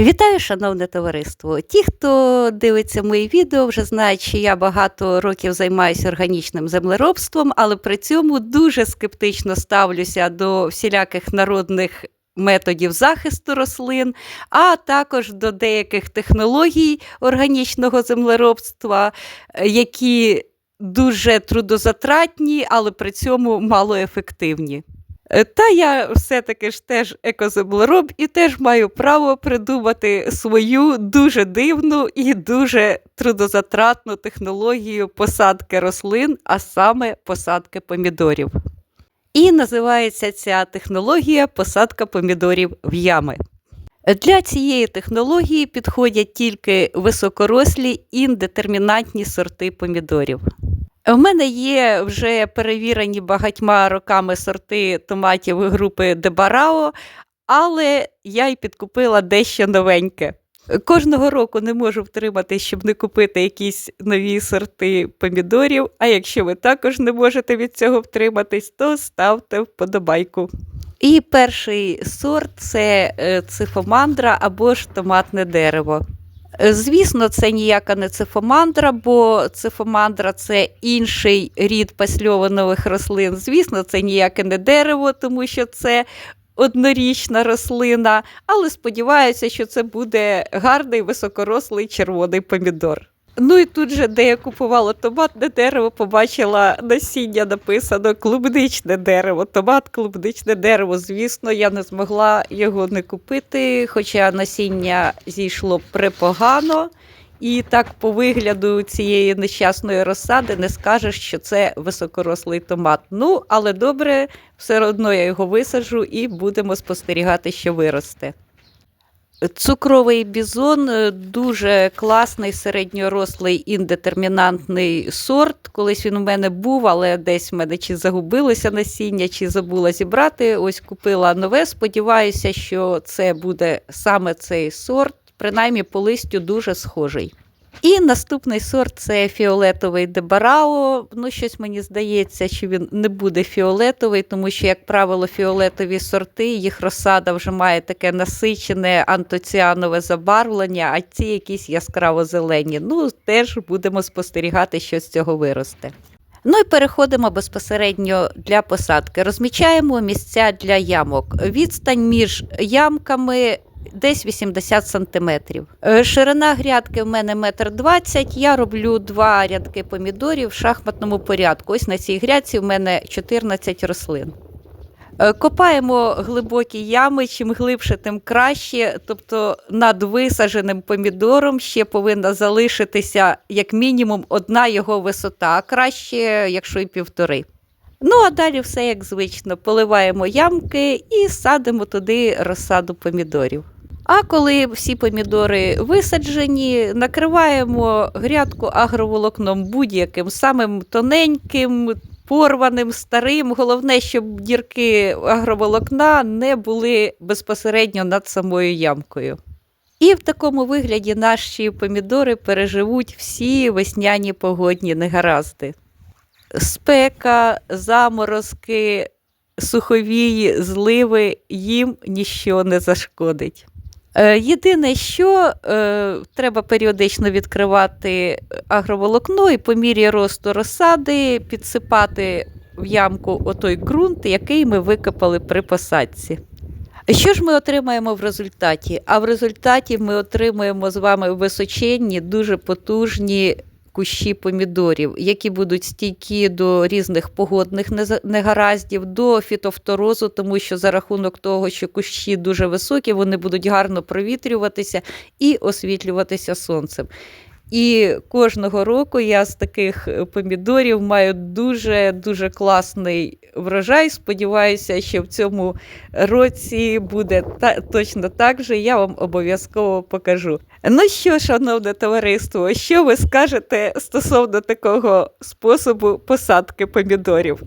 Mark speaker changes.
Speaker 1: Вітаю, шановне товариство! Ті, хто дивиться мої відео, вже знають, що я багато років займаюся органічним землеробством, але при цьому дуже скептично ставлюся до всіляких народних методів захисту рослин, а також до деяких технологій органічного землеробства, які дуже трудозатратні, але при цьому малоефективні. Е, Та я все-таки ж теж екоземлероб і теж маю право придумати свою дуже дивну і дуже трудозатратну технологію посадки рослин, а саме посадки помідорів. І називається ця технологія посадка помідорів в ями. Для цієї технології підходять тільки високорослі індетермінантні сорти помідорів. У мене є вже перевірені багатьма роками сорти томатів групи Дебарао, але я й підкупила дещо новеньке. Кожного року не можу втримати, щоб не купити якісь нові сорти помідорів. А якщо ви також не можете від цього втриматись, то ставте вподобайку. І перший сорт це е, цифомандра або ж томатне дерево. Е, Звісно, це ніяка не цифомандра, бо цифомандра це інший рід пасльованових рослин. Звісно, це ніяке не дерево, тому що це однорічна рослина, але сподіваюся, що це буде гарний високорослий червоний помідор. Ну і тут же, де я купувала томатне дерево, побачила насіння написано клубничне дерево, томат клубничне дерево. Звісно, я не змогла його не купити, хоча насіння зійшло препогано. І так по вигляду цієї нещасної розсади не скажеш, що це високорослий томат. Ну, але добре, все одно я його висаджу і будемо спостерігати, що виросте. Цукровий бізон е, дуже класний середньорослий індетермінантний сорт. Колись він у мене був, але десь в мене чи загубилося насіння, чи забула зібрати. Ось купила нове. Сподіваюся, що це буде саме цей сорт, принаймні по листю дуже схожий. І наступний сорт це фіолетовий дебарао. Ну, щось мені здається, що він не буде фіолетовий, тому що, як правило, фіолетові сорти, їх розсада вже має таке насичене антоціанове забарвлення, а ці якісь яскраво зелені. Ну, теж будемо спостерігати, що з цього виросте. Ну і переходимо безпосередньо для посадки. Розмічаємо місця для ямок. Відстань між ямками десь 80 сантиметрів. Е, Ширина грядки в мене метр двадцять. Я роблю два рядки помідорів в шахматному порядку. Ось на цій грядці в мене 14 рослин. Е, Копаємо глибокі ями, чим глибше, тим краще. Тобто над висадженим помідором ще повинна залишитися як мінімум одна його висота, а краще, якщо і півтори. Ну, а далі все як звично. Поливаємо ямки і садимо туди розсаду помідорів. А коли всі помідори висаджені, накриваємо грядку агроволокном будь-яким, самим тоненьким, порваним, старим. Головне, щоб дірки агроволокна не були безпосередньо над самою ямкою. І в такому вигляді наші помідори переживуть всі весняні погодні негаразди. Спека, заморозки, суховії, зливи їм ніщо не зашкодить. Е, Єдине, що е, треба періодично відкривати агроволокно і по мірі росту розсади підсипати в ямку отой ґрунт, який ми викопали при посадці. Що ж ми отримаємо в результаті? А в результаті ми отримаємо з вами височенні, дуже потужні кущі помідорів, які будуть стійкі до різних погодних негараздів, до фітофторозу, тому що за рахунок того, що кущі дуже високі, вони будуть гарно провітрюватися і освітлюватися сонцем. І кожного року я з таких е, помідорів маю дуже дуже класний врожай. Сподіваюся, що в цьому році буде та, точно так же. Я вам обов'язково покажу. Ну що, шановне товариство, що ви скажете стосовно такого способу посадки помідорів?